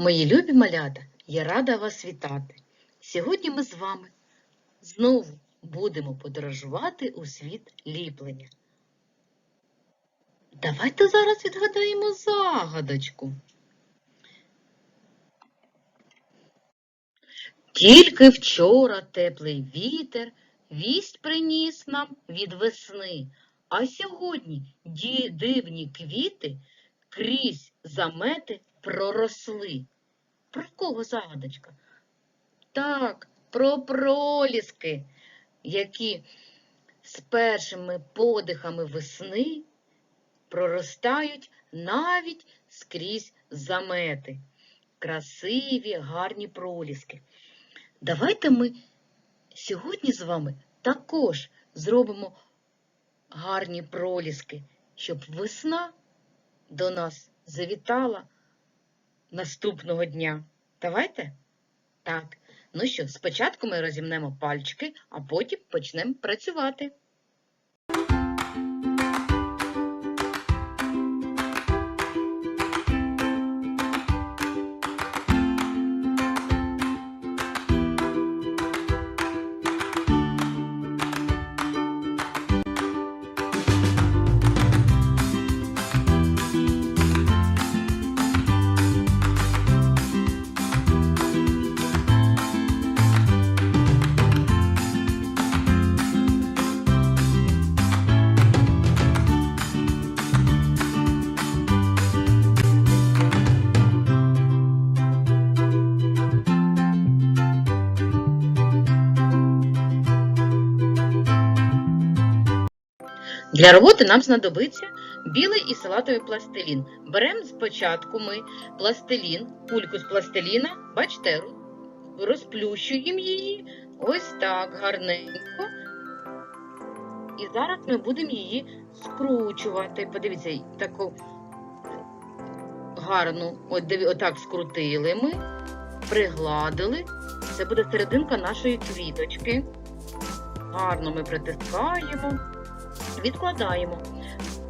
Мої любі малята, я рада вас вітати. Сьогодні ми з вами знову будемо подорожувати у світ ліплення. Давайте зараз відгадаємо загадочку. Тільки вчора теплий вітер вість приніс нам від весни, а сьогодні дивні квіти крізь замети проросли. Про кого загадочка? Так, про проліски, які з першими подихами весни проростають навіть скрізь замети. Красиві, гарні проліски. Давайте ми сьогодні з вами також зробимо гарні проліски, щоб весна до нас завітала наступного дня. Давайте? Так. Ну що, спочатку ми розімнемо пальчики, а потім почнемо працювати. Для роботи нам знадобиться білий і салатовий пластилін. Беремо спочатку ми пластилін, кульку з пластиліна, бачите, розплющуємо її ось так гарненько. І зараз ми будемо її скручувати. Подивіться, таку гарну, от, отак скрутили ми, пригладили. Це буде серединка нашої квіточки. Гарно ми притискаємо відкладаємо.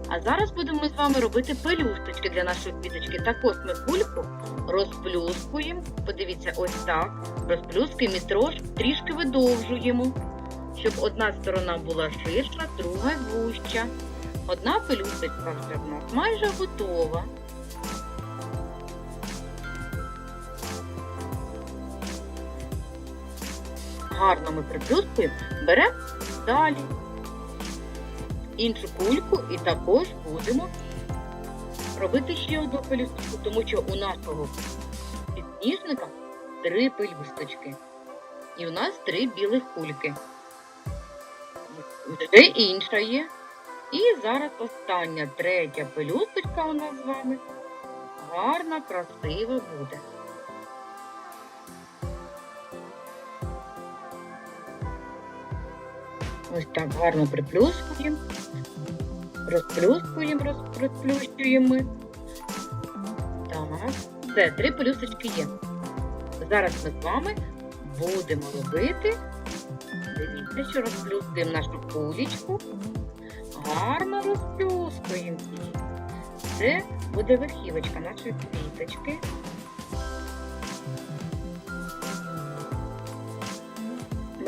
А зараз будемо з вами робити пелюсточки для нашої квіточки. Також ми кульку розплюскуємо. Подивіться, ось так. Розплюскуємо і трішки видовжуємо, щоб одна сторона була ширша, друга вужча. Одна пелюсточка вже нас майже готова. Гарно ми приплюскуємо, беремо далі іншу кульку і також будемо робити ще одну пелюсточку, тому що у нашого підсніжника три пелюсточки. І у нас три білих кульки. Вже інша є. І зараз остання третя пелюсточка у нас з вами. Гарна, красива буде. Ось так гарно приплюскуємо. Розплюскуємо, роз- розплющуємо. Так, все, три пелюсточки є. Зараз ми з вами будемо робити. Дивіться, що розплюскуємо нашу кулечку. Гарно розплюскуємо. Це буде верхівочка нашої квіточки.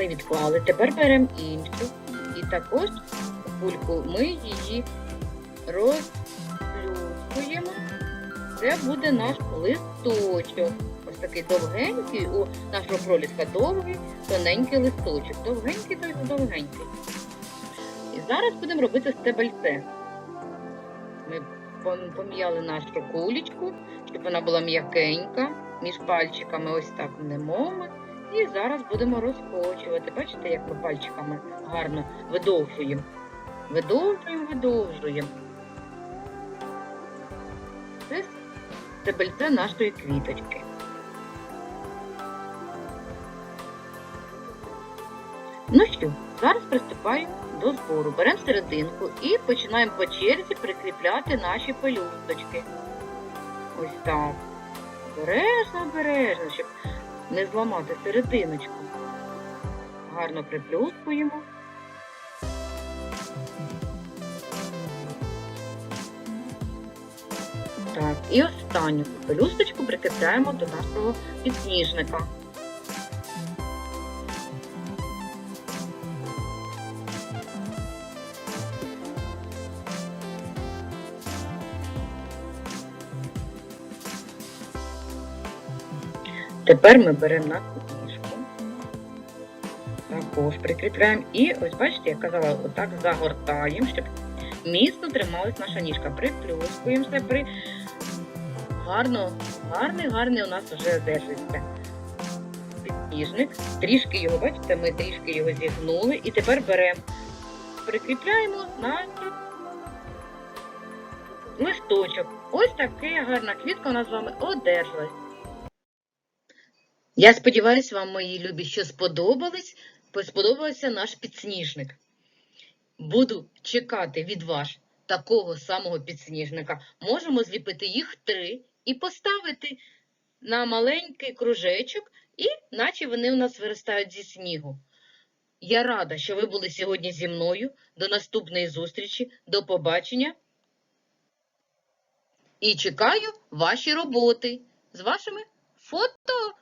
Ми відклали. Тепер беремо іншу. І також кульку ми її розплюскуємо. Це буде наш листочок. Ось такий довгенький, у нашого проліска довгий, тоненький листочок. Довгенький, той довгенький. І зараз будемо робити стебельце. Ми пом- пом'яли нашу кулечку, щоб вона була м'якенька. Між пальчиками ось так немоми. І зараз будемо розкочувати. Бачите, як ми пальчиками гарно видовжуємо. Видовжуємо, видовжуємо. Це стебельце нашої квіточки. Ну що, зараз приступаємо до збору. Беремо серединку і починаємо по черзі прикріпляти наші пелюсточки. Ось так. Обережно, обережно, щоб не зламати серединочку. Гарно приплюскуємо. Так, і останню пелюсточку прикріпляємо до нашого підсніжника. Тепер ми беремо нашу ніжку, також прикріпляємо і ось бачите, я казала, отак загортаємо, щоб міцно трималась наша ніжка. Приплюскуємося, при... гарно, гарний, гарний у нас вже держиться. Підсніжник. Трішки його, бачите, ми трішки його зігнули і тепер беремо, прикріпляємо на листочок. Ось така гарна квітка у нас з вами одержалась. Я сподіваюся, вам, мої любі, що сподобались, сподобався наш підсніжник. Буду чекати від вас такого самого підсніжника. Можемо зліпити їх три і поставити на маленький кружечок, і наче вони у нас виростають зі снігу. Я рада, що ви були сьогодні зі мною. До наступної зустрічі, до побачення. І чекаю ваші роботи з вашими фото